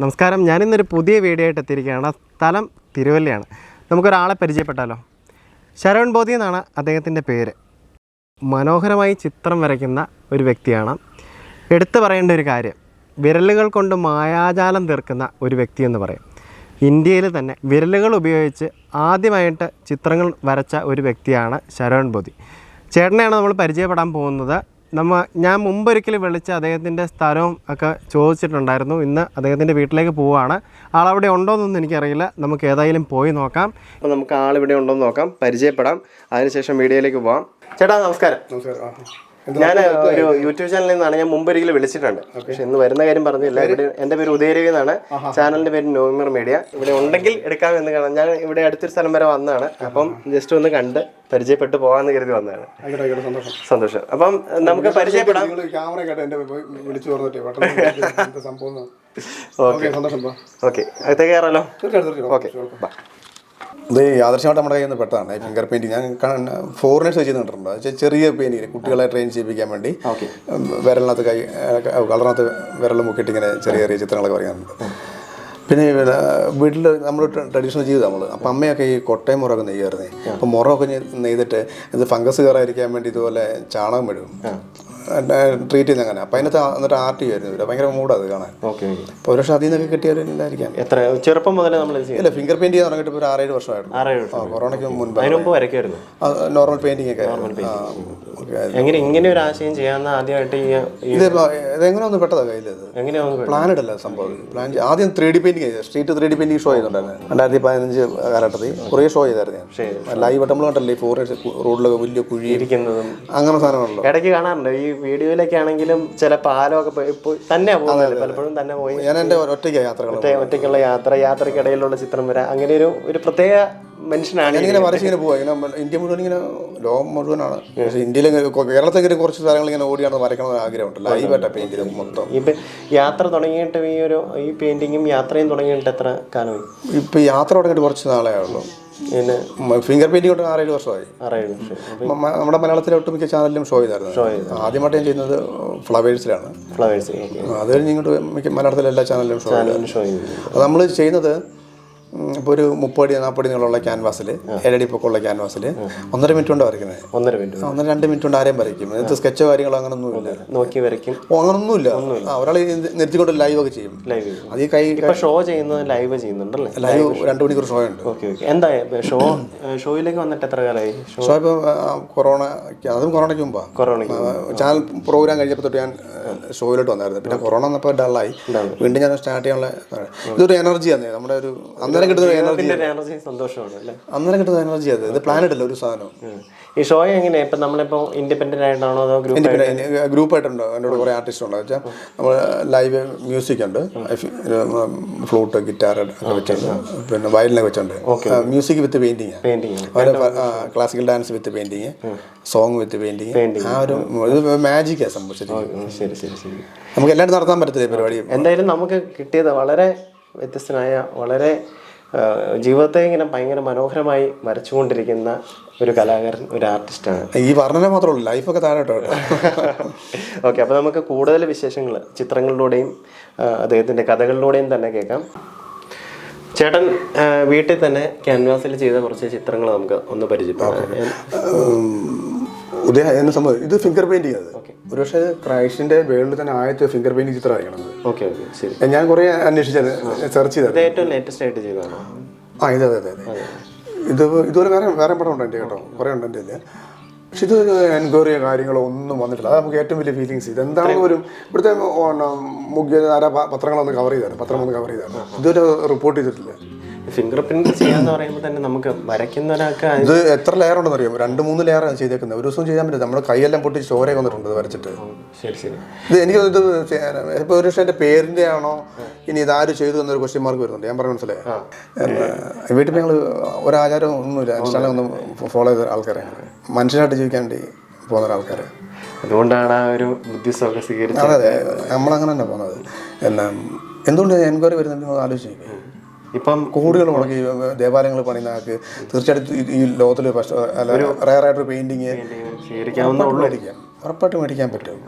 നമസ്കാരം. ഞാനിന്നൊരു പുതിയ വീഡിയോ ആയിട്ട് എത്തിയിരിക്കുകയാണ്. സ്ഥലം തിരുവല്ലയാണ്. നമുക്കൊരാളെ പരിചയപ്പെട്ടാലോ? ശരവൺ ബോധി എന്നാണ് അദ്ദേഹത്തിന്റെ പേര്. മനോഹരമായി ചിത്രം വരയ്ക്കുന്ന ഒരു വ്യക്തിയാണ്. എടുത്തു പറയേണ്ട ഒരു കാര്യം വിരലുകൾ കൊണ്ട് മായാജാലം തീർക്കുന്ന ഒരു വ്യക്തി എന്ന് പറയും. ഇന്ത്യയിൽ തന്നെ വിരലുകൾ ഉപയോഗിച്ച് ആദ്യമായിട്ട് ചിത്രങ്ങൾ വരച്ച ഒരു വ്യക്തിയാണ് ശരവൺ ബോധി. ചേട്ടനെയാണ് നമ്മൾ പരിചയപ്പെടാൻ പോകുന്നത്. നമ്മ ഞാൻ മുമ്പൊരിക്കലും വിളിച്ച് അദ്ദേഹത്തിന്റെ സ്ഥലവും ഒക്കെ ചോദിച്ചിട്ടുണ്ടായിരുന്നു. ഇന്ന് അദ്ദേഹത്തിന്റെ വീട്ടിലേക്ക് പോവുകയാണ്. ആളവിടെ ഉണ്ടോയെന്നൊന്നും എനിക്കറിയില്ല. നമുക്ക് ഏതായാലും പോയി നോക്കാം. അപ്പോൾ നമുക്ക് ആളിവിടെ ഉണ്ടോയെന്ന് നോക്കാം. പരിചയപ്പെടാം. അതിനുശേഷം വീഡിയോയിലേക്ക് പോവാം. ചേട്ടാ നമസ്കാരം. നമസ്കാരം. ഞാൻ ഒരു യൂട്യൂബ് ചാനലിൽ നിന്നാണ് ഞാൻ മുമ്പ് ഒരിക്കലും വിളിച്ചിട്ടുണ്ട്. പക്ഷെ ഇന്ന് വരുന്ന കാര്യം പറഞ്ഞില്ല. ഇവിടെ എന്റെ പേര് ഉദയരവി എന്നാണ്. ചാനലിന്റെ പേര് നോമിർ മീഡിയ. ഇവിടെ ഉണ്ടെങ്കിൽ എടുക്കാമെന്ന് കാണാം. ഞാൻ ഇവിടെ അടുത്തൊരു സ്ഥലം വരെ വന്നതാണ്. അപ്പം ജസ്റ്റ് ഒന്ന് കണ്ട് പരിചയപ്പെട്ട് പോകാന്ന് കരുതി വന്നതാണ്. സന്തോഷം. അപ്പം നമുക്ക് പരിചയപ്പെടാം. എന്ന്. ഓക്കേ. അകത്തേക്ക് കയറാലോ? ഓക്കെ ഇത് യാദൃശ്യമായിട്ട് നമ്മുടെ കയ്യിൽ നിന്ന് പെട്ടതാണ് ഫിംഗർ പെയിന്റിങ് ഞാൻ ഫോറിനേഴ്സ് വെച്ച് കണ്ടിട്ടുണ്ട് അത് ചെറിയ പെയിന്റിങ് കുട്ടികളെ ട്രെയിൻ ചെയ്യിപ്പിക്കാൻ വേണ്ടി. വിരലിനകത്ത് കൈ കളറിനകത്ത് വിരൽ മുക്കിയിട്ട് ഇങ്ങനെ ചെറിയ ചെറിയ ചിത്രങ്ങളൊക്കെ പറയാറുണ്ട് പിന്നെ വീട്ടിൽ നമ്മൾ ട്രഡീഷണൽ ജീവിതം നമ്മൾ അപ്പം അമ്മയൊക്കെ ഈ കൊട്ടയും മുറൊക്കെ നെയ്യായിരുന്നേ. അപ്പം മുറമൊക്കെ നെയ്- നെയ്തിട്ട് ഇത് ഫംഗസ് കയറാതിരിക്കാൻ വേണ്ടി ഇതുപോലെ ചാണകം വിടും ട്രീറ്റ് ചെയ്യുന്ന അങ്ങനെ അപ്പം അതിനകത്ത് എന്നിട്ട് ആർട്ട് ചെയ്യുമായിരുന്നു ഇവർ. ഭയങ്കര മൂടാത് കാണാൻ. ഓക്കെ. അപ്പോൾ ഒരു പക്ഷേ അതിൽ നിന്നൊക്കെ കിട്ടിയാലില്ലായിരിക്കാം എത്ര? ചെറുപ്പം മുതലേ നമ്മൾ അല്ല ഇല്ല ഫിംഗർ പെയിന്റ് ചെയ്യാൻ തുടങ്ങിയിട്ട് ഇപ്പോൾ ഒരു ആറേഴ് വർഷമായിരുന്നു ആറേഴ് കൊറോണയ്ക്ക് മുൻപ്. അതിന് മുമ്പ് വരയ്ക്കുമായിരുന്നു നോർമൽ പെയിന്റിംഗ് ഒക്കെ. എങ്ങനെ ഇങ്ങനെ ഒരു ആശയം ചെയ്യാന്ന് ആദ്യമായിട്ട് ഈ ഇത് എങ്ങനെ ഒന്ന് പെട്ടതാ കയ്യിലത് എങ്ങനെയാന്ന് പ്ലാൻ ഇടല്ല സംഭവം. പ്ലാൻ ആദ്യം three D painting street three D painting show ചെയ്തിട്ടുണ്ടായിരുന്നു രണ്ടായിരത്തി പതിനഞ്ച് കാലഘട്ടത്തിൽ കുറേ ഷോ ചെയ്തായിരുന്നു ഞാൻ. ലൈവ് നമ്മൾ കണ്ടല്ലേ ഫോർ റോഡിലൊക്കെ വലിയ കുഴി ഇരിക്കുന്നതും. അങ്ങനെ സാധനമാണല്ലോ ഇടയ്ക്ക് കാണാറുണ്ട്? ഈ വീഡിയോയിലൊക്കെ ആണെങ്കിലും ചില പാലമൊക്കെ പോയി തന്നെ പോകുന്നത് പലപ്പോഴും തന്നെ പോയി ഞാൻ എന്റെ ഒറ്റയ്ക്ക് യാത്രകൾ ഒറ്റ ഒറ്റയ്ക്കുള്ള യാത്ര യാത്രക്കിടയിലുള്ള ചിത്രം വരാം. അങ്ങനെ ഒരു ഒരു പ്രത്യേക മനുഷ്യനാണ് ഇങ്ങനെ വരച്ച് ഇങ്ങനെ പോവാ. ഇങ്ങനെ ഇന്ത്യ മുഴുവൻ ഇങ്ങനെ ലോകം മുഴുവനാണ്. പക്ഷേ ഇന്ത്യയിലെ കേരളത്തിൽ കുറച്ച് സ്ഥലങ്ങൾ ഇങ്ങനെ ഓടിയാണ് വരയ്ക്കണമെന്ന് ആഗ്രഹമുണ്ട്. ലൈവായിട്ട് പെയിന്റ് ചെയ്ത് മൊത്തം. ഇപ്പം യാത്ര തുടങ്ങിയിട്ട് ഈ ഒരു ഈ പെയിന്റിങ്ങും യാത്രയും തുടങ്ങിയിട്ട് എത്ര കാലമായി? ഇപ്പം യാത്ര തുടങ്ങിയിട്ട് കുറച്ച് നാളേ ആയുള്ളൂ പിന്നെ ഫിംഗർ പെയിന്റിംഗ് കൊണ്ട് ആറേഴ് വർഷമായി. ആറേഴ് നമ്മുടെ മലയാളത്തിലെ ഒട്ടുമിക്ക ചാനലിലും ഷോ ചെയ്തായിരുന്നു. ആദ്യമായിട്ട് ഞാൻ ചെയ്യുന്നത് ഫ്ലവേഴ്സിലാണ് ഫ്ലവേഴ്സ് അത് കഴിഞ്ഞ് ഇങ്ങോട്ട് മിക്ക മലയാളത്തിലെ എല്ലാ ചാനലിലും ഷോ ചെയ്തു. ഷോ അത് നമ്മൾ ചെയ്യുന്നത് ഇപ്പോൾ ഒരു മുപ്പടി നാൽപ്പടി നീളമുള്ള ക്യാൻവാസിൽ ഏഴടി പൊക്കമുള്ള ക്യാൻവാസിൽ ഒന്നര മിനിറ്റ് കൊണ്ട് വരയ്ക്കുന്നത്. ഒന്നര മിനിറ്റ്. ഒന്നര രണ്ട് മിനിറ്റ് കൊണ്ട് ആരെയും വരയ്ക്കും. എന്നിട്ട് സ്കെച്ചോ കാര്യങ്ങളോ അങ്ങനൊന്നും ഇല്ല നോക്കി വരയ്ക്കും. ഓ അങ്ങനൊന്നുമില്ല. ഒരാൾ നിർത്തിക്കൊണ്ട് ലൈവ് ഒക്കെ ചെയ്യും. ലൈവ് അത് ഈ കൈ ഇപ്പൊ ഷോ ചെയ്യുന്നത് ലൈവ് ചെയ്യുന്നുണ്ടല്ലേ? ലൈവ് രണ്ട് മണിക്കൂർ ഷോ ഉണ്ട്. ഓക്കെ ഓക്കെ എന്താ ഷോ ഷോയിലേക്ക് വന്നിട്ട് എത്ര കാലമായി ഷോ ഇപ്പോൾ കൊറോണ അതും കൊറോണയ്ക്ക് മുമ്പാ. കൊറോണയ്ക്ക് ചാനൽ പ്രോഗ്രാം കഴിഞ്ഞപ്പോൾ തൊട്ട് ഞാൻ ഷോയിലോട്ട് വന്നായിരുന്നു. പിന്നെ കൊറോണ വന്നപ്പോൾ ഡള്ളായി വീണ്ടും ഞാൻ സ്റ്റാർട്ട് ചെയ്യാനുള്ള ഇതൊരു എനർജി ആണ് നമ്മുടെ ഒരു അന്നേരം കിട്ടുന്ന എനർജി എനർജി സന്തോഷമാണ് അല്ലേ? അന്നേരം കിട്ടുന്ന എനർജി അത്. ഇത് പ്ലാനറ്റ് അല്ല ഒരു സാധനം. ഈ ഷോ എങ്ങനെയാ? ഇപ്പൊ നമ്മളിപ്പോ ഇൻഡിപെൻഡന്റ് ആയിട്ടാണോ അതോ ഗ്രൂപ്പ് പിന്നെ ഗ്രൂപ്പായിട്ടുണ്ട് എന്റെ കൂടെ കുറേ ആർട്ടിസ്റ്റ് ഉണ്ടോ? വെച്ചാൽ നമ്മൾ ലൈവ് മ്യൂസിക് ഉണ്ട്. ഫ്ലൂട്ട് ഗിറ്റാർ ഒക്കെ വെച്ചിട്ടുണ്ട് പിന്നെ വയലിനെ വെച്ചുണ്ട്. Music with painting classical dance with painting song with painting ആ ഒരു ഇത് മാജിക്കാണ് സംഭവിച്ചത് ശരി ശരി ശരി. നമുക്ക് എല്ലാവരും നടത്താൻ പറ്റത്തില്ല പരിപാടി? എന്തായാലും നമുക്ക് കിട്ടിയത് വളരെ വ്യത്യസ്തനായ വളരെ ജീവിതത്തെ ഇങ്ങനെ ഭയങ്കര മനോഹരമായി വരച്ചുകൊണ്ടിരിക്കുന്ന ഒരു കലാകാരൻ ഒരു ആർട്ടിസ്റ്റാണ്. ഈ വർണന മാത്രമല്ല ലൈഫൊക്കെ താഴെ ഓക്കെ അപ്പോൾ നമുക്ക് കൂടുതൽ വിശേഷങ്ങൾ ചിത്രങ്ങളിലൂടെയും അദ്ദേഹത്തിന്റെ കഥകളിലൂടെയും തന്നെ കേൾക്കാം. ചേട്ടൻ വീട്ടിൽ തന്നെ ക്യാൻവാസിൽ ചെയ്ത കുറച്ച് ചിത്രങ്ങൾ നമുക്ക് ഒന്ന് പരിചയപ്പെടാം ഉദയ എന്നെ സംഭവം ഇത് ഫിംഗർ പെയിന്റിങ് അത്. ഒരുപക്ഷെ ക്രൈസ്റ്റിന്റെ വേൾഡിൽ തന്നെ ആദ്യത്തെ ഫിംഗർ പെയിന്റ് ചിത്രമായിരിക്കണം അത്. ഓക്കെ ഓക്കെ ശരി. ഞാൻ കുറെ അന്വേഷിച്ചത് സെർച്ച് ചെയ്തത്. ഏറ്റവും ലേറ്റസ്റ്റ് ആയിട്ട് ചെയ്തതാണോ? ആ ഇത് അതെ അതെ അതെ. ഇത് ഇതുപോലെ വേറെ വേറെ പടം ഉണ്ട് എന്റെ കേട്ടോ. കുറേ ഉണ്ട് എന്റെ ഇതിൽ പക്ഷെ ഇത് എൻക്വയറിയോ കാര്യങ്ങളോ ഒന്നും വന്നിട്ടില്ല. അത് നമുക്ക് ഏറ്റവും വലിയ ഫീലിങ്സ് ഇത് എന്താണെന്ന് ഒരു ഇവിടുത്തെ മുഖ്യധാര പത്രങ്ങളൊന്ന് കവർ ചെയ്തായിരുന്നു. പത്രം ഒന്ന് കവർ ചെയ്തായിരുന്നു. ഇതൊരു റിപ്പോർട്ട് ചെയ്തിട്ടില്ല. ഫിംഗർ പ്രിന്റ് ചെയ്യാന്ന് പറയുമ്പോൾ തന്നെ നമുക്ക് വരയ്ക്കുന്ന ഒരാൾക്ക് ഇത് എത്ര ലെയർ ഉണ്ടെന്ന് അറിയാം രണ്ട് മൂന്ന് ലെയറാണ് ചെയ്തേക്കുന്നത്. ഒരു ദിവസം ചെയ്യാൻ പറ്റില്ല. നമ്മുടെ കൈയെല്ലാം പൊട്ടി ചോരയൊക്കെ വന്നിട്ടുണ്ട് വരച്ചിട്ട്. ശരി ശരി. ഇത് എനിക്ക് ഇത് ഇപ്പോൾ ഒരു പക്ഷേ എന്റെ പേരിന്റെ ആണോ? ഇനി ഇതാര് ചെയ്തു എന്നൊരു ക്വസ്റ്റ്യൻ മാർക്ക് വരുന്നുണ്ട്. ഞാൻ പറഞ്ഞ മനസ്സിലായി? വീട്ടിൽ ഞങ്ങൾ ഒരാചാരം ഒന്നുമില്ല. അനുഷ്ഠാനം ഒന്നും ഫോളോ ചെയ്ത ആൾക്കാരാണ് മനുഷ്യനായിട്ട് ജീവിക്കാൻ വേണ്ടി പോകുന്ന ആൾക്കാർ അതുകൊണ്ടാണ് ആ ഒരു ബുദ്ധിസമൊക്കെ സ്വീകരിച്ചത്. അതെ അതെ. നമ്മളങ്ങനെ തന്നെ പോകുന്നത്. എന്നാ എന്തുകൊണ്ട് എൻക്വയറി വരുന്നുണ്ടെന്ന് ആലോചിക്കും ഇപ്പം കോടികൾ മുടക്കി ദേവാലയങ്ങൾ പണിയുന്ന ആൾക്ക് തീർച്ചയായിട്ടും ഈ- ലോകത്തിൽ ആയിട്ടൊരു പെയിന്റിങ് ഉറപ്പായിട്ട് മേടിക്കാം. ഉറപ്പായിട്ടും മേടിക്കാൻ പറ്റും.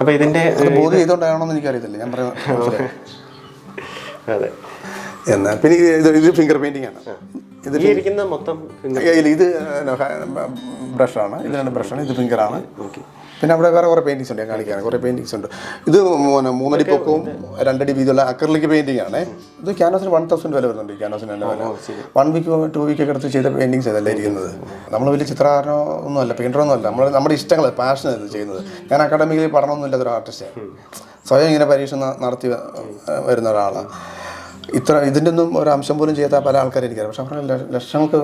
അപ്പൊ ഇതിന്റെ ബോധം ബോധ്യം ചെയ്തുകൊണ്ടാണോ എന്ന് എനിക്കറിയത്തില്ല. ഞാൻ പറയാം അതെ. എന്നാൽ പിന്നെ ഇത് ഇത് ഫിംഗർ പെയിന്റിംഗ് ആണ്. മൊത്തം ഇത് ബ്രഷാണ് ഇത് രണ്ട് ബ്രഷാണ്. ഇത് ഫിംഗറാണ് ഓക്കെ. പിന്നെ അവിടെ വേറെ കുറേ പെയിന്റിങ്സ് ഉണ്ട് ഞാൻ കാണിക്കാൻ കുറേ പെയിന്റിങ്സ് ഉണ്ട്. ഇത് മൂന്ന് മൂന്നടി പൊക്കവും രണ്ടടി വീതിയുള്ള അക്രലിക് പെയിന്റിംഗ് ആണ്. ഇത് ക്യാൻവാസിന് വൺ തൗസൻഡ് വില വരുന്നുണ്ട്. ക്യാൻവാസിന് നല്ല വില. വൺ വീക്ക് ടു വീക്ക് ഒക്കെ എടുത്ത് ചെയ്ത പെയിന്റിങ്സ് അതല്ല ഇരിക്കുന്നത്? നമ്മൾ വലിയ ചിത്രകാരനോ ഒന്നുമല്ല. പെയിന്ററൊന്നും അല്ല നമ്മൾ നമ്മുടെ ഇഷ്ടങ്ങൾ പാഷൻ ഇത് ചെയ്യുന്നത്. ഞാൻ അക്കാഡമിക്കലി പഠനമൊന്നും ഇല്ലാത്തൊരു ആർട്ടിസ്റ്റാണ് സ്വയം ഇങ്ങനെ പരീക്ഷ നടത്തി വരുന്ന ഒരാളാണ്. ഇത്ര ഇതിന്റെ ഒന്നും ഒരു അംശം പോലും ചെയ്യാത്ത പല ആൾക്കാരും എനിക്കറിയാം പക്ഷെ അവരുടെ ലക്ഷങ്ങൾക്ക്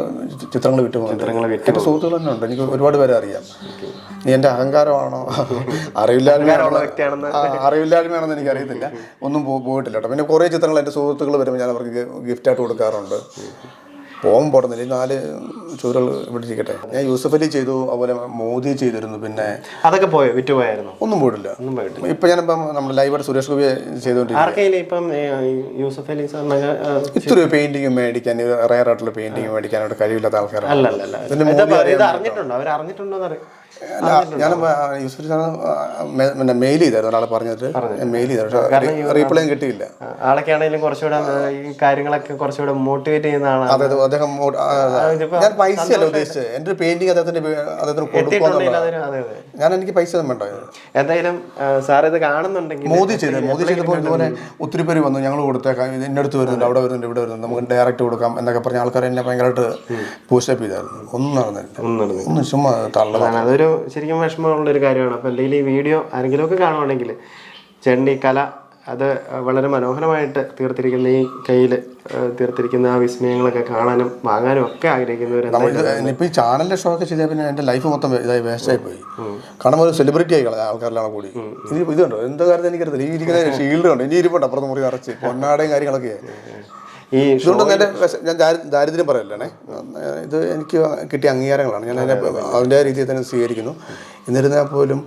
ചിത്രങ്ങൾ വിട്ടു എന്റെ സുഹൃത്തുക്കൾ തന്നെ ഉണ്ട് എനിക്ക് ഒരുപാട് പേരെ അറിയാം. നീ എന്റെ അഹങ്കാരമാണോ? അറിവില്ലായ്മയാണോ? അറിവില്ലായ്മയാണെന്ന് എനിക്ക് അറിയത്തില്ല ഒന്നും പോയിട്ടില്ല കേട്ടോ. പിന്നെ കുറേ ചിത്രങ്ങൾ എന്റെ സുഹൃത്തുക്കൾ വരുമ്പോൾ ഞാൻ അവർക്ക് ഗിഫ്റ്റായിട്ട് കൊടുക്കാറുണ്ട്. പോകും പോടുന്നില്ല. ഈ നാല് ചൂരൽ ഇവിടെ ഇരിക്കട്ടെ. ഞാൻ യൂസഫ് അലി ചെയ്തു അതുപോലെ മോദി ചെയ്തിരുന്നു പിന്നെ അതൊക്കെ പോയോ? വിറ്റുപോയായിരുന്നു? ഒന്നും പോയിട്ടില്ല. ഒന്നും പോയിട്ടില്ല. ഇപ്പൊ ഞാനിപ്പം നമ്മൾ ലൈവായിട്ട് സുരേഷ് ഗോപി ചെയ്തുകൊണ്ടിരിക്കും ഇത്ര പെയിന്റിങ് മേടിക്കാൻ റയർ ആയിട്ടുള്ള പെയിന്റിങ് മേടിക്കാനായിട്ട് കഴിവില്ലാത്ത ആൾക്കാരാണ്. അറിഞ്ഞിട്ടുണ്ടോ അവർ അറിഞ്ഞിട്ടുണ്ടോ? എന്നറിയാം ഞാൻ യൂസഫ് പിന്നെ മെയിൽ ചെയ്തായിരുന്നു ഒരാളെ പറഞ്ഞിട്ട് മെയിൽ ചെയ്തായിരുന്നു പക്ഷേ റീപ്ലൈ കിട്ടിയില്ല. ആളൊക്കെ ആണെങ്കിലും കുറച്ചുകൂടെ ഈ കാര്യങ്ങളൊക്കെ കുറച്ചുകൂടെ മോട്ടിവേറ്റ് ചെയ്യുന്നതാണ് അതെ അദ്ദേഹം ഞാൻ പൈസ അല്ല ഉദ്ദേശിച്ചത്. എന്റെ ഒരു പെയിന്റിങ് അദ്ദേഹത്തിന് വേ- അദ്ദേഹത്തിന് കൊടുക്കുക ഞാൻ എനിക്ക് പൈസ ഒന്നും വേണ്ട. എന്തായാലും സാർ ഇത് കാണുന്നുണ്ടെങ്കിൽ മോദി ചെയ്തത് മോദി ചെയ്തപ്പോൾ ഇതുപോലെ ഒത്തിരി പേര് വന്നു. ഞങ്ങൾ കൊടുത്തേക്കാം. ഇത് എന്റെ അടുത്ത് വരുന്നുണ്ട് അവിടെ വരുന്നുണ്ട് ഇവിടെ വരുന്നുണ്ട്. നമുക്ക് ഡയറക്റ്റ് കൊടുക്കാം എന്നൊക്കെ പറഞ്ഞ ആൾക്കാർ എന്നെ ഭയങ്കരമായിട്ട് പൂസ്റ്റപ്പ് ചെയ്തായിരുന്നു. ഒന്നും നടന്നില്ല. ഒന്നും. ചുമ്മാ തള്ളതാണ് അതാണ് അതൊരു ശരിക്കും വിഷമമുള്ള ഒരു കാര്യമാണ്. അപ്പോൾ എന്തെങ്കിലും ഈ വീഡിയോ ആരെങ്കിലുമൊക്കെ കാണുവാണെങ്കിൽ ചേട്ടന്റെ ഈ കല അത് വളരെ മനോഹരമായിട്ട് തീർത്തിരിക്കുന്ന ഈ കയ്യിൽ തീർത്തിരിക്കുന്ന ആ വിസ്മയങ്ങളൊക്കെ കാണാനും വാങ്ങാനും ഒക്കെ ആഗ്രഹിക്കുന്നവർ ഇപ്പോൾ ഇപ്പൊ ഈ ചാനലിന്റെ ഷോ ഒക്കെ ചെയ്താൽ പിന്നെ എന്റെ ലൈഫ് മൊത്തം ഇതായി വേസ്റ്റായി പോയി. കാരണം ഒരു സെലിബ്രിറ്റി ആയി ആൾക്കാരിലാണ് കൂടി. ഇത് ഇതുണ്ടോ? എന്ത് കാര്യത്തിൽ എനിക്കറിയില്ല ഈ ഇരിക്കുന്ന ഷീൽഡ് ഉണ്ട് ഇനി ഇരിപ്പുണ്ട്. അപ്പുറത്ത് മുറി അറച്ച് പൊന്നാടയും കാര്യങ്ങളൊക്കെ ഈ ഞാൻ ദാരിദ്ര്യം പറയല്ലേ ഇത് എനിക്ക് കിട്ടിയ അംഗീകാരങ്ങളാണ്. ഞാൻ അതിനെ അതിന്റെ രീതിയിൽ തന്നെ സ്വീകരിക്കുന്നു. എന്നിരുന്നാൽ പോലും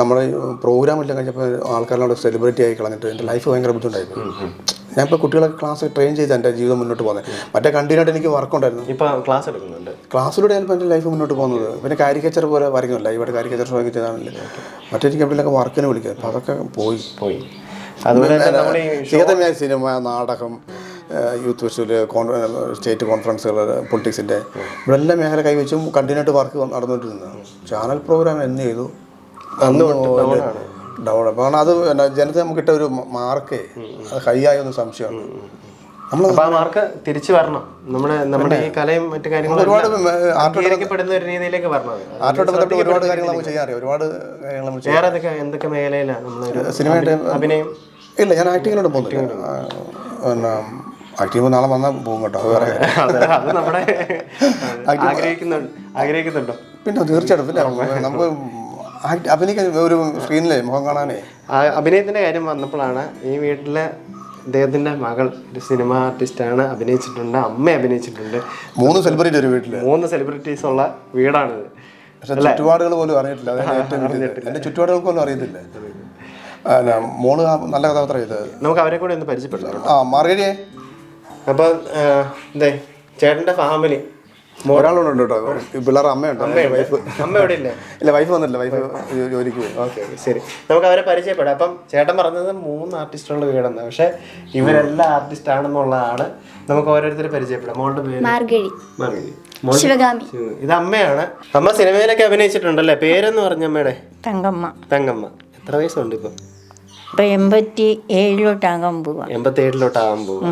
നമ്മുടെ പ്രോഗ്രാം എല്ലാം കഴിഞ്ഞപ്പോൾ ആൾക്കാരിനോട് സെലിബ്രിറ്റി ആയി കളഞ്ഞിട്ട് എന്റെ ലൈഫ് ഭയങ്കര ബുദ്ധിമുട്ടായിരുന്നു ഞാൻ ഇപ്പോൾ കുട്ടികളെ ക്ലാസ് ട്രെയിൻ ചെയ്ത് എന്റെ ജീവിതം മുന്നോട്ട് പോകുന്നത്. മറ്റേ കണ്ടിന്യൂട്ട് എനിക്ക് വർക്കുണ്ടായിരുന്നു ഇപ്പോൾ ഇപ്പൊ ക്ലാസ് എടുക്കുന്നുണ്ട്. ക്ലാസ്സിലൂടെ ഞാൻ എന്റെ ലൈഫ് മുന്നോട്ട് പോകുന്നത്. പിന്നെ കാരിക്കേച്ചർ പോലെ വരയ്ക്കുന്നില്ല. ഇവിടെ കാരിക്കേച്ചർ മറ്റേ എനിക്ക് എവിടെയൊക്കെ വർക്കിന് വിളിക്കുക. അപ്പോൾ അതൊക്കെ പോയി. പോയി. അതുപോലെ തന്നെ നമ്മുടെ ഈ ഏതെല്ലാം സിനിമ നാടകം യൂത്ത് ഫെസ്റ്റിവൽ സ്റ്റേറ്റ് കോൺഫറൻസുകൾ പൊളിറ്റിക്സിന്റെ ഇവിടെ എല്ലാ മേഖല കൈവച്ചും കണ്ടിന്യൂ ആയിട്ട് വർക്ക് നടന്നുകൊണ്ടിരുന്നത് ചാനൽ പ്രോഗ്രാം എന്ത് ചെയ്തു? ഡൗൺ അപ്പോൾ അത് ജനത്തെ നമുക്ക് ഇട്ട ഒരു മാർക്ക്. അത് ഹൈയായ ഒന്ന് സംശയമാണ്. നമ്മൾ മാർക്ക് തിരിച്ചു വരണം. നമ്മുടെ നമ്മുടെ ഈ കലയും മറ്റു കാര്യങ്ങളും ഒരുപാട് ഒരു രീതിയിലേക്ക് വരണം അത്. ആർട്ടോട്ട് ബന്ധപ്പെട്ട് ഒരുപാട് കാര്യങ്ങൾ നമുക്ക് ചെയ്യാൻ അറിയാം ഒരുപാട് കാര്യങ്ങൾ നമ്മൾ വേറെ എന്തൊക്കെ എന്തൊക്കെ മേഖലയിലാണ് നമ്മൾ സിനിമയായിട്ട് അഭിനയം? ഇല്ല ഞാൻ ആക്ടിങ്ങിനോട് പോകുന്നു പിന്നെ ആക്ടിങ് നാളെ വന്നാൽ പോകും കേട്ടോ. അത് നമ്മുടെ ആഗ്രഹിക്കുന്നുണ്ട്. ആഗ്രഹിക്കുന്നുണ്ടോ? പിന്നെ തീർച്ചയായിട്ടും. പിന്നെ നമുക്ക് അഭിനയിക്കാൻ ഒരു സ്ക്രീനിലെ മുഖം കാണാനേ? അഭിനയത്തിന്റെ കാര്യം വന്നപ്പോഴാണ് ഈ വീട്ടിലെ അദ്ദേഹത്തിന്റെ മകൾ ഒരു സിനിമ ആർട്ടിസ്റ്റാണ് അഭിനയിച്ചിട്ടുണ്ട് അമ്മ അഭിനയിച്ചിട്ടുണ്ട്. മൂന്ന് സെലിബ്രിറ്റി ഒരു വീട്ടിൽ. മൂന്ന് സെലിബ്രിറ്റീസ് ഉള്ള വീടാണിത്. പക്ഷെ ചുറ്റുപാടുകൾ പോലും അറിയിട്ടില്ല എന്റെ ചുറ്റുപാടുകൾ പോലും അറിയത്തില്ല. മോൾ നല്ല കഥാപാത്രം ചെയ്തത് നമുക്ക് അവരെ കൂടെ ഒന്ന് പരിചയപ്പെടുത്താം. ആ മാർഗരിയെ അപ്പൊ എന്തേ ചേട്ടന്റെ ഫാമിലി ഒരാളുണ്ട് കേട്ടോ. ഈ പിള്ളേരുടെ അമ്മയുണ്ട്. വൈഫ് അമ്മ ഇവിടെ ഇല്ലേ ഇല്ല വൈഫ് വന്നിട്ടില്ല വൈഫ് ജോലിക്ക് പോയി. ഓക്കെ ശരി. നമുക്ക് അവരെ പരിചയപ്പെടാം. അപ്പം ചേട്ടൻ പറഞ്ഞത് മൂന്ന് ആർട്ടിസ്റ്റുള്ള വീടെന്ന് പക്ഷെ ഇവരെല്ലാം ആർട്ടിസ്റ്റ് ആണെന്നുള്ളതാണ് നമുക്ക് ഓരോരുത്തരെ പരിചയപ്പെടാം. മോളുടെ പേര്? മാർഗഴി. ശിവഗാമി. ഇത് അമ്മയാണ്. അമ്മ സിനിമയിലൊക്കെ അഭിനയിച്ചിട്ടുണ്ടല്ലേ? പേരെന്ന് പറഞ്ഞ അമ്മയുടെ. തങ്കമ്മ. തങ്കമ്മ. എത്ര വയസ്സുണ്ട് ഇപ്പൊ? എൺപത്തി ഏഴിലോട്ടാകാൻ പോവാ. എൺപത്തി ഏഴിലോട്ടാകാൻ പോവാ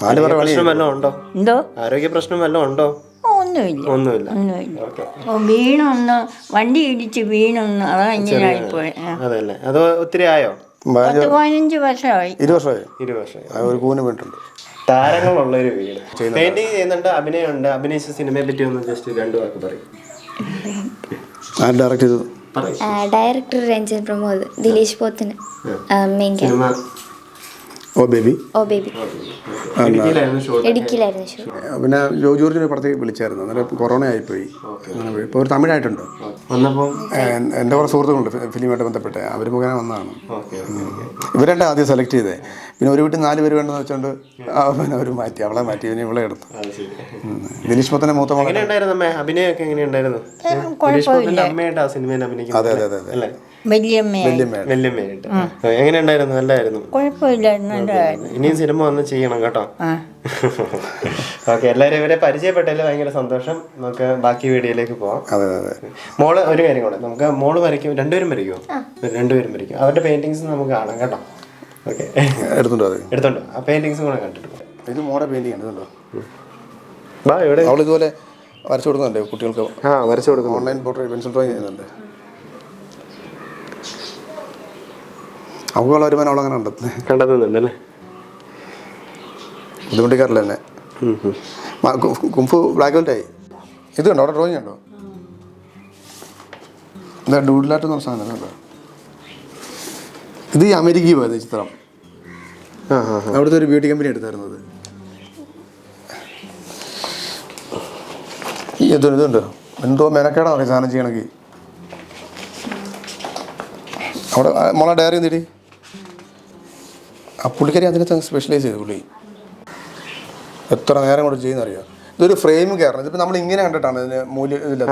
പ്രശ്നം വല്ലതും ഉണ്ടോ? എന്തോ? ആരോഗ്യ പ്രശ്നം വല്ലതും ഉണ്ടോ? ഒന്നുമില്ല. ഒന്നുമില്ല. ഒന്നുമില്ല. ഓ വീണൊന്ന് വണ്ടി ഇടിച്ച് വീണൊന്ന് അതാ ഇങ്ങനെ ആയിപ്പോയി. അതല്ലേ. അത് ഒത്തിരി ആയോ? പത്ത് പതിനഞ്ച് വർഷമായി. ഇരുപത് വർഷമായി. ഇരുപത് വർഷം ആ, ഒരു കൂന് വീണിട്ടുണ്ട്. താരങ്ങളുള്ള ഒരു വീട് പെയിന്റിങ് ചെയ്യുന്നുണ്ട് അഭിനയമുണ്ട്. അഭിനയിച്ച സിനിമയെ പറ്റി ഒന്ന് ജസ്റ്റ് രണ്ടു വാക്ക് പറയും. ആ ഡയറക്റ്റ് ചെയ്തത്? ആ, ഡയറക്ടർ രഞ്ജൻ പ്രമോദ് ദിലീഷ് പോത്തിന് main cinema oh baby. Oh baby. ഇടുക്കിയിലായിരുന്നു ഷോ പിന്നെ ജോ ജോർജിനെ പുറത്തേക്ക് വിളിച്ചായിരുന്നു. അന്നേരം കൊറോണ ആയിപ്പോയി. അങ്ങനെ പോയി. ഇപ്പോൾ ഒരു തമിഴായിട്ടുണ്ട്. വന്നപ്പോൾ എൻ- എന്റെ കുറേ സുഹൃത്തുക്കളുണ്ട് ഫിലിമായിട്ട് ബന്ധപ്പെട്ട്. അവർ മുഖേന വന്നതാണ്. ഓക്കെ ആദ്യം സെലക്ട് ചെയ്തേ. പിന്നെ ഒരു വീട്ടിൽ നാല് പേര് വേണ്ടെന്ന് വെച്ചോണ്ട് പിന്നെ അവർ മാറ്റി അവളെ മാറ്റി പിന്നെ ഇവളെ എടുത്തു. ദിലീഷ് പോത്തന്റെ മൂത്ത മകൻ എങ്ങനെയുണ്ടായിരുന്നു അഭിനയിക്കുന്നത് അതെ അതെ അതെ അതെ. എങ്ങനെയുണ്ടായിരുന്നു? നല്ലായിരുന്നു? ഇനിയും സിനിമ വന്ന് ചെയ്യണം കേട്ടോ. ഓക്കെ എല്ലാവരും ഇവരെ പരിചയപ്പെട്ടതിൽ ഭയങ്കര സന്തോഷം. നമുക്ക് ബാക്കി വീഡിയോയിലേക്ക് പോവാം. അതെ അതെ അതെ. മോൾ ഒരു കാര്യം കൂടെ നമുക്ക് മോൾ വരയ്ക്കും രണ്ടുപേരും വരയ്ക്കുമോ രണ്ടുപേരും വരയ്ക്കും. അവരുടെ പെയിന്റിങ്സ് നമുക്ക് കാണാം കേട്ടോ. ഓക്കെ എടുത്തുണ്ടോ അത്? എടുത്തോണ്ടോ ആ പെയിന്റിങ്സ് കൂടെ കണ്ടിട്ട് ഇത് മോടെ ഇതുണ്ടോ? ബാ അവൾ ഇതുപോലെ വരച്ചു കൊടുക്കുന്നുണ്ട് കുട്ടികൾക്ക്. ആ വരച്ചു കൊടുക്കും ഓൺലൈൻ പോർട്രേറ്റ് പെൻസിൽ ഡ്രോയിങ് ചെയ്യുന്നുണ്ട്. അവളുള്ള വരുമാനം അവളങ്ങനെ കണ്ടെത്തുന്നത് കണ്ടെത്തുന്നുണ്ടല്ലേ? ബുദ്ധിമുട്ടിക്കാറില്ല കു- കുംഫു ബ്ലാക്ക് ബെൽറ്റ് ആയി. ഇത് കണ്ടോ? അവിടെ ഡ്രോയിങ് ഉണ്ടോ? എന്താ ഡൂഡിലായിട്ട് എന്ന് പറഞ്ഞ സാധനം കണ്ടോ ഇത് ഈ അമേരിക്കയിൽ പോയത് ചിത്രം. ആ ആ അവിടുത്തെ ഒരു ബ്യൂട്ടി കമ്പനി എടുത്തായിരുന്നത് ഈ എന്തോ ഇതുണ്ട്. എന്തോ മെനക്കേടാ പറയും സാധനം ചെയ്യണമെങ്കിൽ അവിടെ മോളെ ഡയറി എന്തിടി? ആ പുള്ളിക്കാരി അതിനകത്ത് സ്പെഷ്യലൈസ് ചെയ്തു പുള്ളി. എത്ര നേരം കൊണ്ട് ചെയ്യുന്നറിയാം? ഇതൊരു ഫ്രെയിം കയറണം ഇതിപ്പോൾ നമ്മൾ ഇങ്ങനെ കണ്ടിട്ടാണ് ഇതിന് മൂല്യം ഇതില്ല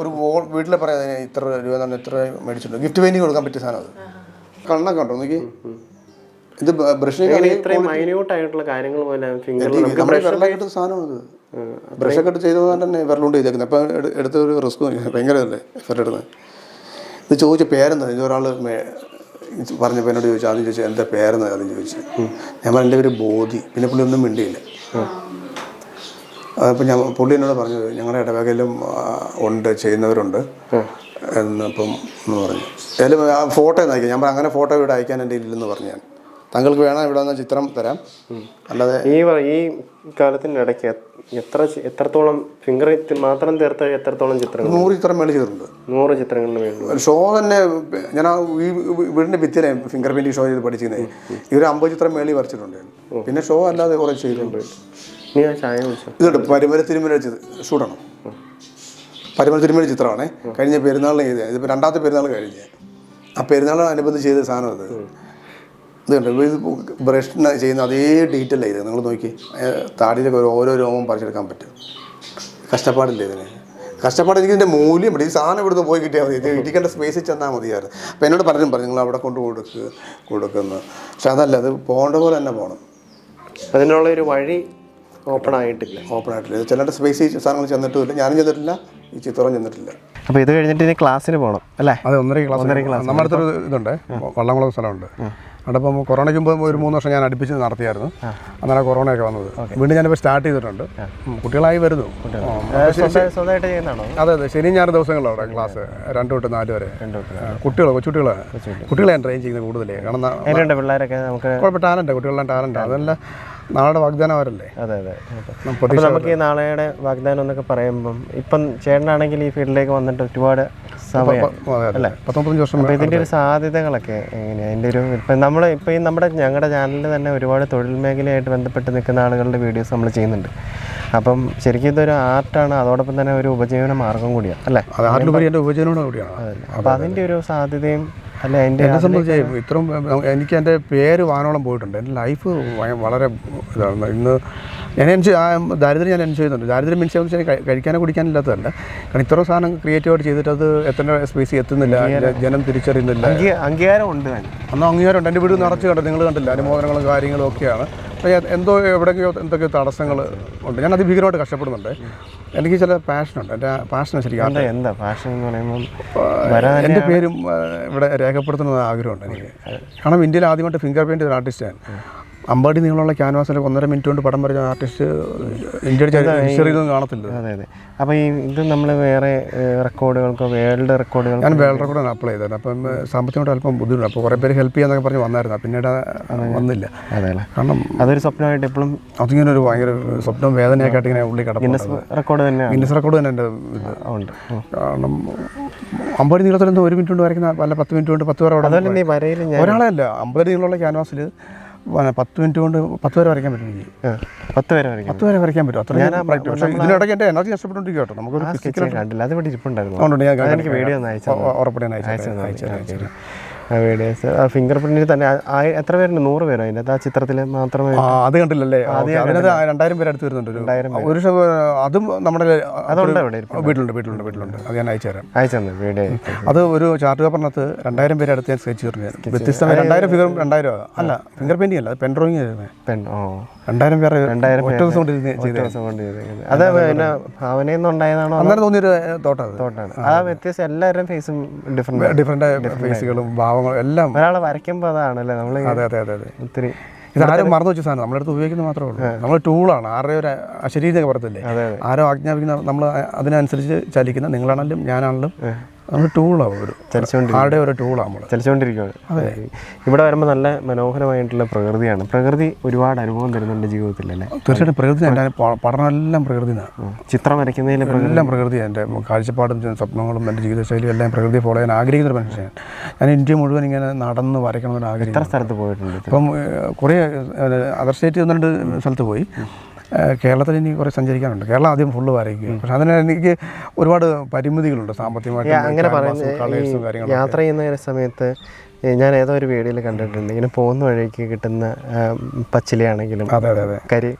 ഒരു വോൾ വീട്ടിൽ പറയാം ഇത്ര രൂപ എന്ന് തന്നെ ഇത്ര മേടിച്ചിട്ടുണ്ട്. ഗിഫ്റ്റ് പെയിന്റിങ് കൊടുക്കാൻ പറ്റിയ സാധനം അത്. കണ്ണൊക്കെ ഉണ്ടോ നോക്കി. ഇത് ബ്രഷ് ഇത്രയും മൈന്യൂട്ട് ആയിട്ടുള്ള കാര്യങ്ങൾ പോലെ ഫിംഗറിൽ ബ്രഷൊക്കെ ഇട്ട് ചെയ്തത് തന്നെ വിരലുകൊണ്ട് ചെയ്തേക്കുന്നത്. അപ്പം എടുത്ത ഒരു റിസ്ക് ഭയങ്കര അല്ലേ എഫർട്ട് എടുക്കുന്നത് ഇത് ചോദിച്ച പേരെന്താ? ഇത് ഒരാൾ പറഞ്ഞപ്പോൾ എന്നോട് ചോദിച്ചു ആദ്യം ചോദിച്ചു എന്റെ പേരെന്താ? ആദ്യം ചോദിച്ചു. ഞാൻ പറഞ്ഞ എന്റെ പേര് ബോധി. പിന്നെ പുള്ളി ഒന്നും മിണ്ടിയില്ല. അപ്പോൾ ഞാൻ പുള്ളി എന്നോട് പറഞ്ഞത് ഞങ്ങളുടെ ഇടവകയിലും ഉണ്ട് ചെയ്യുന്നവരുണ്ട്. എന്നിപ്പം എന്ന് പറഞ്ഞു. ഏതായാലും ആ ഫോട്ടോ ഒന്ന് അയക്കാം. ഞാൻ പറഞ്ഞു അങ്ങനെ ഫോട്ടോ ഇവിടെ അയക്കാൻ എന്റെ ഇല്ലെന്ന് പറഞ്ഞു ഞാൻ. താങ്കൾക്ക് വേണം ഇവിടെ നിന്ന് ചിത്രം തരാം? അല്ലാതെ ഈ ഈ കാലത്തിനിടയ്ക്ക് എത്ര എത്രത്തോളം ഫിംഗർ മാത്രം തീർത്ത എത്രത്തോളം ചിത്രങ്ങൾ? നൂറ് ചിത്രം മേളിൽ ചെയ്തിട്ടുണ്ട്. നൂറ് ചിത്രങ്ങളിൽ വേണ്ടി ഷോ തന്നെ ഞാൻ ആ ഈ വീടിന്റെ ഭിത്തിയിലെ ഫിംഗർ പെയിന്റിങ് ഷോ ചെയ്ത് പഠിച്ചിരുന്നത് ഇവർ അമ്പത് ചിത്രം മേളി വരച്ചിട്ടുണ്ട്. പിന്നെ ഷോ അല്ലാതെ കുറേ ചെയ്തിട്ടുണ്ട്. നീ ചായ കുടിച്ചോ? ഇതുണ്ട് പരിമല തിരുമല വെച്ചത് ഷൂട്ടാണ്. പരിമല തിരുമല ചിത്രമാണ്. കഴിഞ്ഞ പെരുന്നാളിന് ചെയ്തത് ഇതിപ്പോൾ രണ്ടാമത്തെ പെരുന്നാൾ കഴിഞ്ഞ്. ആ പെരുന്നാളിനനുബന്ധിച്ച് ചെയ്ത സാധനം അത്. ഇതുണ്ട് ഇത് ബ്രഷിന് ചെയ്യുന്ന അതേ ഡീറ്റെയിൽ ഇത്. നിങ്ങൾ നോക്കി താടിയിലൊക്കെ ഓരോ രോമം പറിച്ചെടുക്കാൻ പറ്റും. കഷ്ടപ്പാടില്ല ഇതിന്? കഷ്ടപ്പാട് എനിക്ക് ഇതിന്റെ മൂല്യം ഈ സാധനം ഇവിടുന്ന് പോയി കിട്ടിയാൽ മതി. ഇത് ഇരിക്കേണ്ട സ്പേസിൽ ചെന്നാൽ മതിയായിരുന്നു. അപ്പോൾ എന്നോട് പറഞ്ഞു പറഞ്ഞു നിങ്ങൾ അവിടെ കൊണ്ട് കൊടുക്കുക കൊടുക്കുന്നു പക്ഷെ അതല്ല അത് പോകേണ്ട പോലെ തന്നെ പോകണം അതിനുള്ള ഒരു വഴി ഓപ്പൺ ആയിട്ടില്ല. ഓപ്പൺ ആയിട്ടില്ല. ചിലരുടെ സ്പേസിൽ സാധനങ്ങൾ ചെന്നിട്ടില്ല ഞാനും ചെന്നിട്ടില്ല. ഈ ചിത്രം ചെന്നിട്ടില്ല. അപ്പോൾ ഇത് കഴിഞ്ഞിട്ട് ഇനി ക്ലാസ്സിന് പോകണം അല്ലേ? അതെ ഒന്നര ക്ലാസ് ഒന്നര ക്ലാസ് നമ്മുടെ അടുത്തൊരു ഇതുണ്ട്. വള്ളംകുളം സ്ഥലമുണ്ട്. അവിടെ ഇപ്പം കൊറോണയ്ക്ക് മുമ്പ് ഒരു മൂന്ന് വർഷം ഞാൻ അടുപ്പിച്ച് നടത്തിയായിരുന്നു. അന്നേരം കൊറോണയൊക്കെ വന്നത്. വീണ്ടും ഞാനിപ്പോൾ സ്റ്റാർട്ട് ചെയ്തിട്ടുണ്ട്. കുട്ടികളായി വരുന്നു. അതെ അതെ. ശനി ഞായർ ദിവസങ്ങളിലാണ് അവിടെ ക്ലാസ്. രണ്ട് തൊട്ട് നാല് വരെ. കുട്ടികൾ കൊച്ചുകുട്ടികൾ കുട്ടികളെ ഞാൻ ട്രെയിൻ ചെയ്യുന്നത് കൂടുതലേ. കാരണം ന- എങ്ങനെയുണ്ട് പിള്ളേരൊക്കെ? നമുക്ക് കുഴപ്പം ടാലന്റ് കുട്ടികളുടെ ടാലന്റ് അതല്ല നാളെ വാഗ്ദാനം അവരല്ലേ അതെ. അതെ നമുക്ക് അപ്പോൾ നമുക്ക് ഈ നാളെയുടെ വാഗ്ദാനം എന്നൊക്കെ പറയുമ്പം ഇപ്പം ചേട്ടനാണെങ്കിൽ ഈ ഫീൽഡിലേക്ക് വന്നിട്ട് ഒരുപാട് സമയം അല്ലേ? പത്തൊമ്പത്തഞ്ച് വർഷം അപ്പോൾ ഇതിന്റെ ഒരു സാധ്യതകളൊക്കെ എങ്ങനെയാണ് അതിന്റെ ഒരു ഇപ്പം നമ്മൾ ഇപ്പോൾ ഈ നമ്മുടെ ഞങ്ങളുടെ ചാനലിൽ തന്നെ ഒരുപാട് തൊഴിൽ മേഖലയായിട്ട് ബന്ധപ്പെട്ട് നിൽക്കുന്ന ആളുകളുടെ വീഡിയോസ് നമ്മൾ ചെയ്യുന്നുണ്ട്. അപ്പം ശരിക്കും ഇതൊരു ആർട്ടാണ് അതോടൊപ്പം തന്നെ ഒരു ഉപജീവന മാർഗം കൂടിയാണ് അല്ലേ? അപ്പൊ അതിന്റെ എന്റെ കൂടിയാണ്. അപ്പോൾ അതിന്റെ ഒരു സാധ്യതയും അല്ലെ എന്നെ സംബന്ധിച്ച് ഇത്രയും എനിക്ക് എന്റെ പേര് വാനോളം പോയിട്ടുണ്ട്. എന്റെ ലൈഫ് വളരെ ഇതാണ് ഇന്ന് ഞാൻ എൻജോയ് ആ ദാരിദ്ര്യം ഞാൻ എൻജോയ് ചെയ്യുന്നുണ്ട്. ദാരിദ്ര്യം മീൻസ് എന്ന് വെച്ചാൽ കഴിക്കാനോ കുടിക്കാനില്ലാത്തതല്ല കാരണം ഇത്ര സാധനം ക്രിയേറ്റീവായിട്ട് ചെയ്തിട്ട് അത് എത്തേണ്ട സ്പേസിൽ എത്തുന്നില്ല. ജനം തിരിച്ചറിയുന്നില്ല. അംഗീ- അംഗീകാരം ഉണ്ട് അന്ന് അംഗീകാരം ഉണ്ട്. എന്റെ വീട് നിറച്ച് കണ്ടു. നിങ്ങൾ കണ്ടില്ല. അനുമോദനങ്ങളും കാര്യങ്ങളും ഒക്കെയാണ്. എന്തോ എവിടെയൊക്കെയോ എന്തൊക്കെയോ തടസ്സങ്ങൾ ഉണ്ട്. ഞാൻ അതിഭീകരമായിട്ട് കഷ്ടപ്പെടുന്നുണ്ട്. എനിക്ക് ചില പാഷനുണ്ട് എന്റെ പാഷൻ ശരിക്കും എന്താ ഫാഷൻ എന്ന് പറയുമ്പോൾ എന്റെ പേരും ഇവിടെ രേഖപ്പെടുത്തണമെന്ന് ആഗ്രഹമുണ്ട് എനിക്ക്. കാരണം ഇന്ത്യയിൽ ആദ്യമായിട്ട് ഫിംഗർ പ്രിന്റ് ഒരു ആർട്ടിസ്റ്റാണ് അമ്പാടി നീളമുള്ള ക്യാൻവാസിൽ ഒന്നര മിനിറ്റ് കൊണ്ട് പടം വരച്ച ആർട്ടിസ്റ്റ് ഇന്ത്യയുടെ ഹിസ്റ്ററിയിലൊന്നും കാണത്തില്ല. അതെ അതെ. അപ്പോൾ ഈ ഇത് നമ്മൾ വേറെ റെക്കോർഡുകൾക്ക് വേൾഡ് റെക്കോർഡുകൾ ഞാൻ വേൾഡ് റെക്കോർഡാണ് അപ്ലൈ ചെയ്തത്. അപ്പം സാമ്പത്തികമായിട്ട് അല്പം ബുദ്ധിമുട്ട് അപ്പോൾ കുറേ പേര് ഹെൽപ്പ് ചെയ്യാന്നൊക്കെ പറഞ്ഞ് വന്നായിരുന്നു. പിന്നീട് വന്നില്ല. അതെ അല്ലേ? കാരണം അതൊരു സ്വപ്നമായിട്ട് എപ്പോഴും അതിങ്ങനെ ഒരു ഭയങ്കര സ്വപ്നം വേദനയൊക്കെ ആയിട്ട് ഇങ്ങനെ ഉള്ളി കിടക്കും റെക്കോർഡ് തന്നെ ഗിന്നസ് റെക്കോർഡ് തന്നെ എന്റെ ഉണ്ട്. കാരണം അമ്പത് നീളത്തിൽ ഒരു മിനിറ്റ് കൊണ്ട് വരയ്ക്കുന്ന അല്ല പത്ത് മിനിറ്റ് കൊണ്ട് പത്ത് പേരോടെ ഒരാളല്ല ഒരാളെ അല്ല അമ്പത് നീളമുള്ള ക്യാൻവാസിൽ പത്ത് മിനിറ്റ് കൊണ്ട് പത്ത് വരെ വരയ്ക്കാൻ പറ്റും എനിക്ക്. പത്ത് വരെ വരയ്ക്കും പത്ത് വരെ വരയ്ക്കാൻ പറ്റും. അത്ര പക്ഷേ ഇതിനിടയ്ക്ക് എന്റെ എനർജി നഷ്ടപ്പെട്ടുകൊണ്ടിരിക്കും കേട്ടോ. സ്കെച്ച് കണ്ടില്ല. അത് ഇവിടെ ഇരിപ്പുണ്ടായിരുന്നു. ഞാൻ ഒന്ന് അയച്ചു വീഡിയോസ് ഫിംഗർ പ്രിന്റിൽ തന്നെ എത്ര പേരുണ്ട്? നൂറ് പേരോ അതിന്റെ? ആ ചിത്രത്തിൽ മാത്രമേ അത് കണ്ടില്ലല്ലേ? അതിനകത്ത് രണ്ടായിരം പേര് അടുത്ത് വരുന്നുണ്ട്. ഒരു അതും നമ്മുടെ അതുണ്ട് ഇവിടെ വീട്ടിലുണ്ട് വീട്ടിലുണ്ട് വീട്ടിലുണ്ട്. അത് ഞാൻ അയച്ചു തരാം. അയച്ചു തന്നെ വീഡിയോ അത് ഒരു ചാർട്ട് പേപ്പറിനകത്ത് രണ്ടായിരം പേര് അടുത്ത് ഞാൻ സ്കെച്ച് ഞാൻ. വ്യത്യസ്തമായ രണ്ടായിരം ഫിഗർ രണ്ടായിരം അല്ല ഫിംഗർ പെയിന്റിംഗ് അല്ല പെൻ ഡ്രോയിങ് ചെയ്തത് പെൻ ഓ. രണ്ടായിരം പേര് രണ്ടായിരം ഒറ്റ ദിവസം കൊണ്ട് ചെയ്തത് ദിവസം കൊണ്ട് ചെയ്തേക്കുന്നത് അത് പിന്നെ ഭാവനയിൽ നിന്നുണ്ടായതാണോ അങ്ങനെ തോന്നിയൊരു തോട്ടാണ്. തോട്ടാണ്. ആ വ്യത്യസ്തം എല്ലാവരുടെയും ഫേസും ഡിഫറെന്റ് ഡിഫറെന്റ് ഫേസുകളും ഭാവങ്ങളും എല്ലാം ഒരാളെ വരയ്ക്കുമ്പോൾ അതാണല്ലേ നമ്മൾ അതെ അതെ അതെ അതെ. ഒത്തിരി ഇത് ആരും മറന്നു വെച്ച സാധനം. നമ്മുടെ അടുത്ത് ഉപയോഗിക്കുന്നത് മാത്രമേ ഉള്ളൂ. നമ്മൾ ടൂളാണ് ആരുടെ ഒരു അശരീരി എന്നൊക്കെ പറയത്തില്ലേ ആരോ ആജ്ഞാപിക്കുന്ന നമ്മൾ അതിനനുസരിച്ച് ചലിക്കുന്ന നിങ്ങളാണെങ്കിലും ഞാനാണെങ്കിലും നമ്മൾ ടൂളാണ് ഒരു ചലിച്ചുകൊണ്ടിരിക്കും. ആരുടെ ഒരു ടൂളാണ് നമ്മൾ ചലിച്ചുകൊണ്ടിരിക്കുകയാണ്. ഇവിടെ വരുമ്പോൾ നല്ല മനോഹരമായിട്ടുള്ള പ്രകൃതിയാണ്. പ്രകൃതി ഒരുപാട് അനുഭവം തരുന്നുണ്ട് ജീവിതത്തിൽ അല്ലേ? തീർച്ചയായിട്ടും പ്രകൃതി എന്റെ പഠനമെല്ലാം പ്രകൃതി ചിത്രം വരയ്ക്കുന്നതിൽ എല്ലാം പ്രകൃതി എന്റെ കാഴ്ചപ്പാടും സ്വപ്നങ്ങളും എന്റെ ജീവിതശൈലിയും എല്ലാം പ്രകൃതി ഫോളോ ചെയ്യാൻ ആഗ്രഹിക്കുന്ന ഒരു മനുഷ്യനാണ് ഞാൻ. ഇന്ത്യ മുഴുവൻ ഇങ്ങനെ നടന്ന് വരയ്ക്കണമെന്ന് എത്ര ആഗ്രഹിക്കുന്നു സ്ഥലത്ത് പോയിട്ടുണ്ട് ഇപ്പം? കുറേ അതർ സ്റ്റേറ്റ് ഒന്ന് രണ്ട് സ്ഥലത്ത് പോയി. കേരളത്തിൽ ഇനി കുറേ സഞ്ചരിക്കാനുണ്ട്. കേരളം ആദ്യം ഫുള്ള് വരയ്ക്കുക പക്ഷെ അതിന് എനിക്ക് ഒരുപാട് പരിമിതികളുണ്ട് സാമ്പത്തികമായിട്ട്. അങ്ങനെ പറയുന്നത് യാത്ര ചെയ്യുന്ന സമയത്ത് ഞാൻ ഏതോ ഒരു വീഡിയോയിൽ കണ്ടിട്ടുണ്ട്. ഇങ്ങനെ പോകുന്ന വഴിക്ക് കിട്ടുന്ന പച്ചിലയാണെങ്കിലും അതെ അതെ അതെ. കരി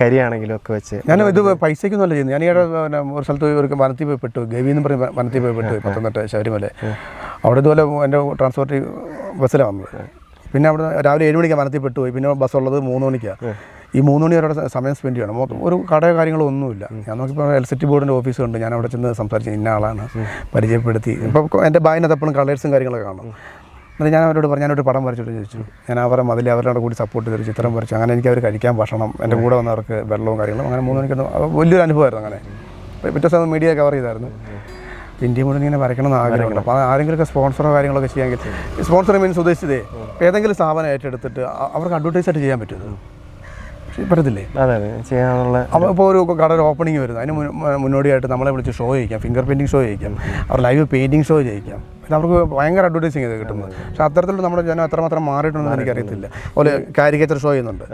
കരിയാണെങ്കിലും ഒക്കെ വെച്ച്. ഞാൻ ഇത് പൈസയ്ക്കൊന്നും അല്ല ചെയ്യുന്നത്. ഞാൻ ഈയിടെ ഒരു സ്ഥലത്ത് ഒരു വനത്തിൽ പോയി പെട്ടു. ഗവി എന്ന് പറഞ്ഞ് വനത്തിൽ പോയി പെട്ടു. പത്തനംതിട്ട ശബരിമല. അവിടെ ഇതുപോലെ എന്റെ ട്രാൻസ്പോർട്ട് ബസ്സിലാണ് വന്നത്. പിന്നെ അവിടെ രാവിലെ ഏഴ് മണിക്കാണ് വനത്തിൽ പെട്ടു പോയി പിന്നെ ബസ്സുള്ളത് ഉള്ളത് മൂന്ന് മണിക്കാണ്. ഈ മൂന്ന് മണി വരെ സമയം സ്പെൻഡ് ചെയ്യണം. മൊത്തം ഒരു കടയോ കാര്യങ്ങളോ ഒന്നുമില്ല. ഞാൻ നോക്കിയപ്പോൾ എൽ സിറ്റി ബോർഡിന്റെ ഓഫീസ് ഉണ്ട് ഞാൻ അവിടെ ചെന്ന് സംസാരിച്ച് ഇന്ന ആളാണ് പരിചയപ്പെടുത്തി. ഇപ്പോൾ എന്റെ ബാഗിനകത്ത് എപ്പോഴും കളേഴ്സും കാര്യങ്ങളൊക്കെ കാണും. എന്നിട്ട് ഞാൻ അവരോട് പറഞ്ഞു ഞാനൊരു പടം വരച്ചിട്ട് ചോദിച്ചു. ഞാൻ അവരെ മതിൽ അവരോട് കൂടി സപ്പോർട്ട് ചെയ്തൊരു ചിത്രം വരച്ചു. അങ്ങനെ എനിക്ക് അവർ കഴിക്കാൻ ഭക്ഷണം എന്റെ കൂടെ വന്നവർക്ക് വെള്ളവും കാര്യങ്ങളും അങ്ങനെ മൂന്ന് മണിക്ക് വലിയൊരു അനുഭവമായിരുന്നു അങ്ങനെ. പിറ്റേ ദിവസം മീഡിയ കവർ ചെയ്തായിരുന്നു. ഇന്ത്യ മുഴുവൻ ഇങ്ങനെ വരയ്ക്കണം എന്ന് ആഗ്രഹമുണ്ട്. അപ്പോൾ ആരെങ്കിലുമൊക്കെ സ്പോൺസറോ കാര്യങ്ങളൊക്കെ ചെയ്യാമെങ്കിൽ സ്പോൺസർ മീൻസ് ഉദ്ദേശിച്ചതേ ഏതെങ്കിലും സ്ഥാപനം ഏറ്റെടുത്തിട്ട് അവർക്ക് അഡ്വർടൈസ് ആയിട്ട് ചെയ്യാൻ പറ്റുമോ? പറ്റത്തില്ലേ? അതെ അതെ ചെയ്യാനുള്ള അപ്പോൾ ഒരു കട ഓപ്പണിംഗ് വരുന്നത് അതിന് മുന്നോടിയായിട്ട് നമ്മളെ വിളിച്ച് ഷോ ചെയ്യിക്കാം. ഫിംഗർ പെയിന്റിങ് ഷോ ചെയ്യിക്കാം. അവർ ലൈവ് പെയിന്റിങ് ഷോ ചെയ്യിക്കാം. അവർക്ക് ഭയങ്കര അഡ്വർടൈസിങ് ഇത് കിട്ടുന്നത്. പക്ഷേ അത്തരത്തിലുള്ള നമ്മുടെ ജനം അത്രമാത്രം മാറിയിട്ടുണ്ടെന്ന് എനിക്കറിയത്തില്ല അതുപോലെ കാരിക്കേച്ചർ ഷോ ചെയ്യുന്നുണ്ട്.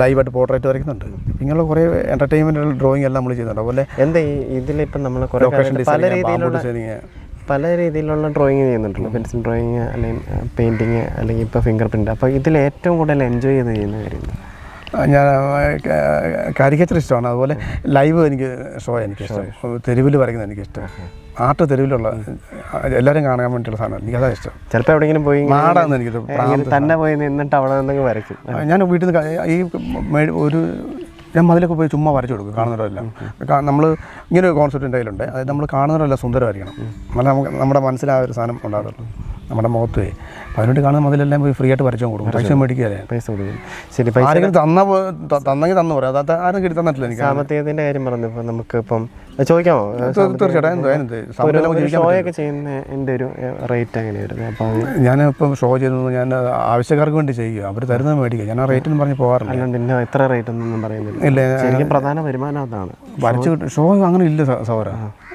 ലൈവായിട്ട് പോർട്രേറ്റ് വരയ്ക്കുന്നുണ്ട്. ഇങ്ങനെയുള്ള കുറേ എന്റർടൈൻമെന്റ് ഡ്രോയിങ് എല്ലാം നമ്മൾ ചെയ്യുന്നുണ്ട്. അതുപോലെ എന്താ ഈ ഇതിലിപ്പം നമ്മൾ കുറേ പല രീതിയിലുള്ള പല രീതിയിലുള്ള ഡ്രോയിങ് ചെയ്യുന്നുണ്ടല്ലോ. പെൻസിൽ ഡ്രോയിങ് അല്ലെങ്കിൽ പെയിന്റിങ് അല്ലെങ്കിൽ ഇപ്പോൾ ഫിംഗർ പ്രിന്റ് അപ്പോൾ ഇതിൽ ഏറ്റവും കൂടുതൽ എൻജോയ് ചെയ്ത് ചെയ്യുന്ന കാര്യം? ഞാൻ കാരിക്കേച്ചർ ഇഷ്ടമാണ്. അതുപോലെ ലൈവ് എനിക്ക് ഷോ എനിക്ക് ഇഷ്ടം തെരുവിൽ വരയ്ക്കുന്നത് എനിക്ക് ഇഷ്ടം ആർട്ട് തെരുവിലുള്ള എല്ലാവരും കാണാൻ വേണ്ടിയുള്ള സാധനം എനിക്ക് അതാ ഇഷ്ടം. ചിലപ്പോൾ എവിടെയെങ്കിലും പോയി നാടാന്ന് എനിക്ക് തന്നെ പോയി നിന്നിട്ട് അവിടെ നിന്നെങ്കിൽ വരയ്ക്കും. ഞാൻ വീട്ടിൽ നിന്ന് ഈ ഒരു ഞാൻ മതിലൊക്കെ പോയി ചുമ്മാ വരച്ചു കൊടുക്കും കാണുന്നവരെല്ലാം. നമ്മൾ ഇങ്ങനെ ഒരു കോൺസെപ്റ്റ് എന്റെ കയ്യിലുണ്ട്. അതായത് നമ്മൾ കാണുന്നവരെല്ലാം സുന്ദരമായിരിക്കണം. എന്നാലും നമുക്ക് നമ്മുടെ മനസ്സിൽ ആ ഒരു സാധനം ഉണ്ടാകുള്ളൂ നമ്മുടെ മുഖത്ത്. അപ്പോൾ അതിനുവേണ്ടി കാണുന്ന മുതലെല്ലാം പോയി ഫ്രീ ആയിട്ട് പരിചയം കൊടുക്കും. പൈസ മേടിക്കുകയല്ലേ പൈസ കൊടുക്കും. ശരി പൈസ ആരെങ്കിലും തന്ന തന്നെങ്കിൽ തന്നു പറയാം അതാ ആരും കിട്ടി തന്നിട്ടില്ല എനിക്ക്. സാമ്പത്തികത്തിന്റെ കാര്യം പറഞ്ഞപ്പോൾ നമുക്ക് ഇപ്പം ചോദിക്കാമോ? തീർച്ചയായിട്ടും ഷോയൊക്കെ ചെയ്യുന്ന ചെയ്യുന്നതിന്റെ ഒരു റേറ്റ് എങ്ങനെയായിരുന്നു? അപ്പോൾ ഞാനിപ്പം ഇപ്പം ഷോ ചെയ്യുന്നത് ഞാൻ ആവശ്യക്കാർക്ക് വേണ്ടി ചെയ്യുക. അവർ തരുന്നത് മേടിക്കുക. ഞാൻ ആ റേറ്റ് ഒന്നും പറഞ്ഞ് പോകാറില്ല. അല്ല പിന്നെ എത്ര റേറ്റ് ഒന്നും പറയുന്നില്ല. ഇല്ല ശരിക്കും പ്രധാന വരുമാനം അതാണ്. വരച്ച് ഷോ അങ്ങനെ ഇല്ല സൗര.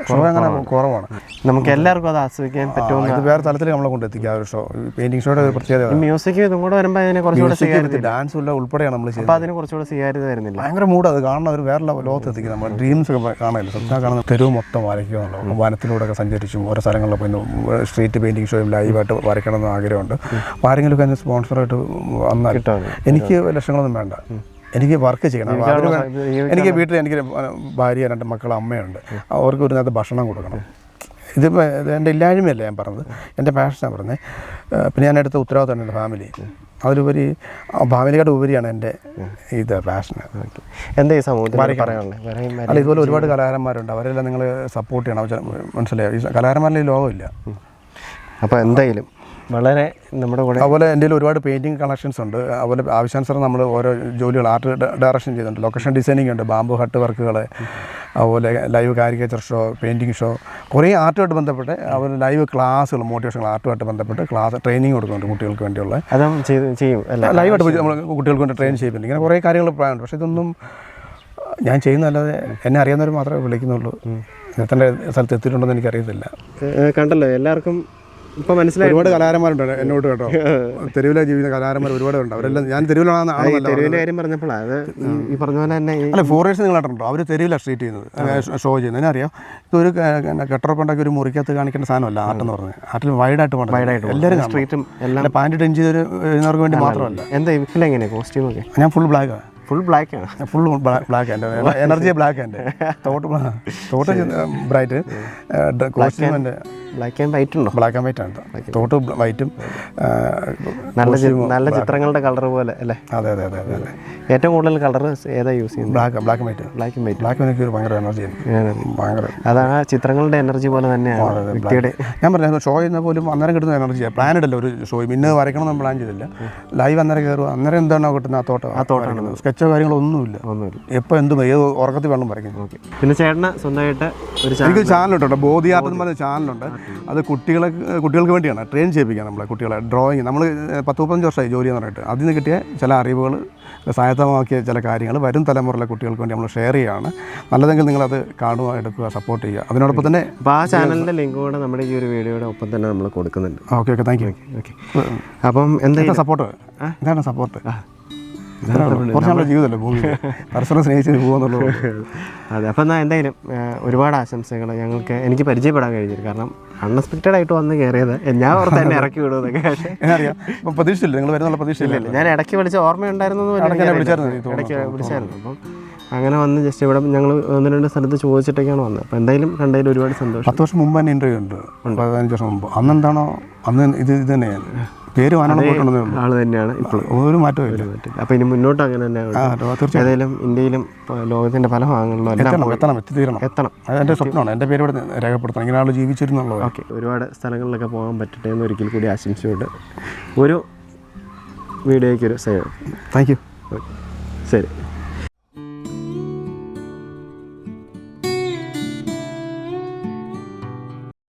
ഷോ അങ്ങനെ കുറവാണ്. നമുക്ക് എല്ലാവർക്കും അത് ആസ്വദിക്കാൻ പറ്റും ഇത് വേറെ തലത്തിൽ നമ്മളെ കൊണ്ട് എത്തിക്കുക ആ ഒരു ഷോ പെയിന്റിംഗ് ഷോയുടെ ഒരു പ്രത്യേകത മ്യൂസിക് ഇതും കൂടെ വരുമ്പോൾ അതിനെ കുറച്ചുകൂടെ ഡാൻസ് ഉള്ള ഉൾപ്പെടെയാണ് നമ്മൾ അപ്പോൾ അതിന് കുറച്ചുകൂടെ സ്വീകാര്യത വരുന്നില്ല. ഭയങ്കര മൂഡ് അത് കാണണം ഒരു വേറെ ലോകത്ത് എത്തിക്കുന്നത് നമ്മൾ ഡ്രീംസ് ഒക്കെ കാണാനില്ല ശ്രദ്ധ കാണുന്ന തെരുവ് മൊത്തം വരയ്ക്കുന്നുണ്ടോ വനത്തിലൂടെ ഒക്കെ സഞ്ചരിച്ചും ഓരോ സ്ഥലങ്ങളിൽ പോയി സ്ട്രീറ്റ് പെയിന്റിംഗ് ഷോയും ലൈവായിട്ട് വരയ്ക്കണം എന്ന് ആഗ്രഹമുണ്ട്. അപ്പോൾ ആരെങ്കിലും ഒക്കെ അതിന് സ്പോൺസറായിട്ട് വന്നാൽ എനിക്ക് ലക്ഷങ്ങളൊന്നും വേണ്ട. എനിക്ക് വർക്ക് ചെയ്യണം. എനിക്ക് വീട്ടിൽ എനിക്ക് ഭാര്യ രണ്ട് മക്കൾ അമ്മയുണ്ട്. അവർക്ക് ഒരു നേരത്തെ ഭക്ഷണം കൊടുക്കണം. ഇതിപ്പോൾ ഇത് എന്റെ ഇല്ലായ്മയല്ല ഞാൻ പറഞ്ഞത്? എന്റെ പാഷനാണ് പറഞ്ഞത് പിന്നെ ഞാൻ എടുത്ത ഉത്തരവാദിത്തം എന്റെ ഫാമിലി അതിലുപരി ഫാമിലിയുടെ ഉപരിയാണ് എന്റെ ഇത് ഓക്കെ എന്താ ഈ സമൂഹത്തിൽ അല്ല ഇതുപോലെ ഒരുപാട് കലാകാരന്മാരുണ്ട്. അവരെല്ലാം നിങ്ങൾ സപ്പോർട്ട് ചെയ്യണം. മനസ്സിലായോ? ഈ കലാകാരന്മാരിൽ ഈ ലോകമില്ല. അപ്പോൾ എന്തായാലും വളരെ നമ്മുടെ കൂടെ അതുപോലെ എന്റെ ഒരുപാട് പെയിന്റിങ് കളക്ഷൻസ് ഉണ്ട്. അതുപോലെ ആവശ്യാനുസരണം നമ്മൾ ഓരോ ജോലികൾ ആർട്ട് ഡയറക്ഷൻ ചെയ്യുന്നുണ്ട്. ലൊക്കേഷൻ ഡിസൈനിങ് ഉണ്ട് ബാമ്പു ഹട്ട് വർക്കുകൾ അതുപോലെ live caricature show painting show കുറേ ആർട്ടുമായിട്ട് ബന്ധപ്പെട്ട് അതുപോലെ ലൈവ് ക്ലാസ്സുകൾ മോട്ടിവേഷണൽ ആർട്ടുമായിട്ട് ബന്ധപ്പെട്ട് ക്ലാസ് ട്രെയിനിങ് കൊടുക്കുന്നുണ്ട് കുട്ടികൾക്ക് വേണ്ടിയുള്ള. അതും ചെയ്യും ലൈവായിട്ട് നമ്മൾ കുട്ടികൾക്ക് വേണ്ടി ട്രെയിൻ ചെയ്യുന്നുണ്ട് ഇങ്ങനെ കുറേ കാര്യങ്ങൾ പറയാനുണ്ട് പക്ഷേ ഇതൊന്നും ഞാൻ ചെയ്യുന്നതല്ലാതെ എന്നെ അറിയാവുന്നവർ മാത്രമേ വിളിക്കുന്നുള്ളൂ. എത്തേണ്ട സ്ഥലത്ത് എത്തിയിട്ടുണ്ടെന്ന് എനിക്കറിയത്തില്ല. കണ്ടല്ലോ. എല്ലാവർക്കും ഇപ്പൊ മനസ്സിലായി. ഒരുപാട് കലാകാരന്മാരുണ്ട് എന്നോട് കേട്ടോ. തെരുവിലെ ജീവിക്കുന്ന കലാകാരന്മാർ ഒരുപാടുണ്ട് അവരെല്ലാം ഞാൻ തെരുവിലാണെന്ന് തെരുവിലെ കാര്യം പറഞ്ഞപ്പോഴാണ് അത് ഈ- പറഞ്ഞ പോലെ തന്നെ അല്ല ഫോറേഴ്സ് നിങ്ങൾ കേട്ടോ അവർ തെരുവിലാണ് സ്ട്രീറ്റ് ചെയ്യുന്നത് ഷോ ചെയ്യുന്നത്. അതിനറിയാം ഇതൊരു കെട്ടറപ്പുണ്ടാക്കി ഒരു മുറിക്കകത്ത് കാണിക്കേണ്ട സാധനമല്ല ആർട്ടെന്ന് പറഞ്ഞത് ആർട്ടിൽ വൈഡായിട്ട് പോകണം വൈഡായിട്ട് എല്ലാവരും സ്ട്രീറ്റും എല്ലാം പാന്റ് ചെയ്തൊരു എഴുന്നവർക്ക് വേണ്ടി മാത്രമല്ല. എന്താ ഇതിൽ എങ്ങനെയാ? കോസ്റ്റ്യൂം ഒക്കെ? ഞാൻ ഫുൾ ബ്ലാക്ക് ആണ്. ഫുൾ ബ്ലാക്ക് ആണ് ഫുൾ ബ്ലാക്ക് എന്റെ. എനർജി ബ്ലാക്ക് എന്റെ. Thought thought bright. കോസ്റ്റ്യൂം എന്റെ. ബ്ലാക്ക് ആൻഡ് വൈറ്റ് ഉണ്ടോ? ബ്ലാക്ക് ആൻഡ് വൈറ്റ് ആണ്. തോട്ട് വൈറ്റും നല്ല നല്ല ചിത്രങ്ങളുടെ കളർ പോലെ അല്ലേ? അതെ അതെ അതെ അതെ ഏറ്റവും കൂടുതൽ കളർ ഏതാ യൂസ് ചെയ്യുന്നത്? Black black white black and white black എനിക്ക് ഒരു ഭയങ്കര എനർജി ഭയങ്കര അതാണ് ആ ചിത്രങ്ങളുടെ എനർജി പോലെ തന്നെയാണ് വ്യക്തിയുടെ ഞാൻ പറഞ്ഞു ഷോ ചെയ്യുന്ന പോലും അന്നേരം കിട്ടുന്ന എനർജിയാണ് പ്ലാൻ ഇടല്ല ഒരു ഷോ ഇന്ന് വരയ്ക്കണം എന്ന് പ്ലാൻ ചെയ്തില്ല. ലൈവ് അന്നേരം കയറുക അന്നേരം എന്താണോ കിട്ടുന്ന ആ തോട്ടം. ആ തോട്ടം സ്കെച്ചോ കാര്യങ്ങളോ ഒന്നുമില്ല. ഒന്നുമില്ല. എപ്പോൾ എന്തും ഏത് ഉറക്കത്തിൽ വെള്ളം വരയ്ക്കുന്നു പിന്നെ ചേട്ടന് സ്വന്തമായിട്ട് ഒരു ചാനൽ എനിക്ക് ചാനലുണ്ട് ബോധി ആർട്ട് എന്ന് പറഞ്ഞ ചാനലുണ്ട് അത് കുട്ടികളെ കുട്ടികൾക്ക് വേണ്ടിയാണ്. ട്രെയിൻ ചെയ്യിപ്പിക്കാൻ നമ്മളെ കുട്ടികളെ. ഡ്രോയിങ് നമ്മൾ പത്ത് മുപ്പത്തഞ്ച് വർഷമായി ജോലി എന്ന് പറഞ്ഞിട്ട്. അതിൽ നിന്ന് കിട്ടിയ ചില അറിവുകൾ സഹായത്തമാക്കിയ ചില കാര്യങ്ങൾ വരും തലമുറയിലെ കുട്ടികൾക്ക് വേണ്ടി നമ്മൾ ഷെയർ ചെയ്യുകയാണ്. നല്ലതെങ്കിൽ നിങ്ങളത് കാണുക എടുക്കുക സപ്പോർട്ട് ചെയ്യുക. അതിനോടൊപ്പം തന്നെ അപ്പോൾ ആ ചാനലിന്റെ ലിങ്ക് കൂടെ നമ്മുടെ ഈ ഒരു വീഡിയോയുടെ ഒപ്പം തന്നെ നമ്മൾ കൊടുക്കുന്നുണ്ട്. Okay okay thank you okay അപ്പം എന്താ സപ്പോർട്ട് എന്താണ് സപ്പോർട്ട് കുറച്ച് നമ്മുടെ ജീവിതമല്ലേ ഭൂമി? പരസ്പരം സ്നേഹിച്ച് പോകുന്നുള്ളൂ അതെ അപ്പം എന്നാൽ എന്തായാലും ഒരുപാട് ആശംസകൾ ഞങ്ങൾക്ക് എനിക്ക് പരിചയപ്പെടാൻ കഴിഞ്ഞിരുന്നു. കാരണം അൺഎക്സ്പെക്റ്റഡ് ആയിട്ട് വന്ന് കയറിയത് ഞാൻ ഓർത്ത് തന്നെ ഇറക്കി വിടുമെന്നൊക്കെ പക്ഷേ എന്നറിയാം ഇപ്പം പ്രതീക്ഷയില്ല. നിങ്ങൾ വരുന്നുള്ള പ്രതീക്ഷയില്ല. ഞാൻ ഇടയ്ക്ക് വിളിച്ച ഓർമ്മയുണ്ടായിരുന്നു ഇടയ്ക്ക് വിളിച്ചായിരുന്നു. അപ്പം അങ്ങനെ വന്ന് ജസ്റ്റ് ഇവിടെ ഞങ്ങൾ ഒന്ന് രണ്ട് സ്ഥലത്ത് ചോദിച്ചിട്ടൊക്കെയാണ് വന്നത്. അപ്പോൾ എന്തായാലും കണ്ടതിൽ ഒരുപാട് സന്തോഷം. പത്ത് വർഷം മുമ്പ് തന്നെ ഇന്റർവ്യൂ ഉണ്ട്. പതിനഞ്ച് വർഷം മുമ്പ്. അന്ന് എന്താണോ അന്ന് ഇത് ഇത് തന്നെയാണ്. പേര് ആൾ തന്നെയാണ് ഇപ്പോൾ ഒരു മാറ്റവും ഇല്ല. അപ്പം ഇനി മുന്നോട്ട് അങ്ങനെ തന്നെ ഏതായാലും ഇന്ത്യയിലും ലോകത്തിന്റെ പല ഭാഗങ്ങളിലും എല്ലാം എത്തണം എത്തണം എത്തിത്തീരണം എത്തണം. എന്റെ സ്വപ്നമാണ്. എന്റെ പേര് ഇവിടെ രേഖപ്പെടുത്തണം. ഇങ്ങനെ ആൾ ജീവിച്ചിരുന്നുള്ളത് ഓക്കെ. ഒരുപാട് സ്ഥലങ്ങളിലൊക്കെ പോകാൻ പറ്റട്ടെ എന്ന് ഒരിക്കൽ കൂടി ആശംസിച്ചുകൊണ്ട് ഒരു വീഡിയോയ്ക്ക് ഒരു സേവ് താങ്ക് യു ശരി.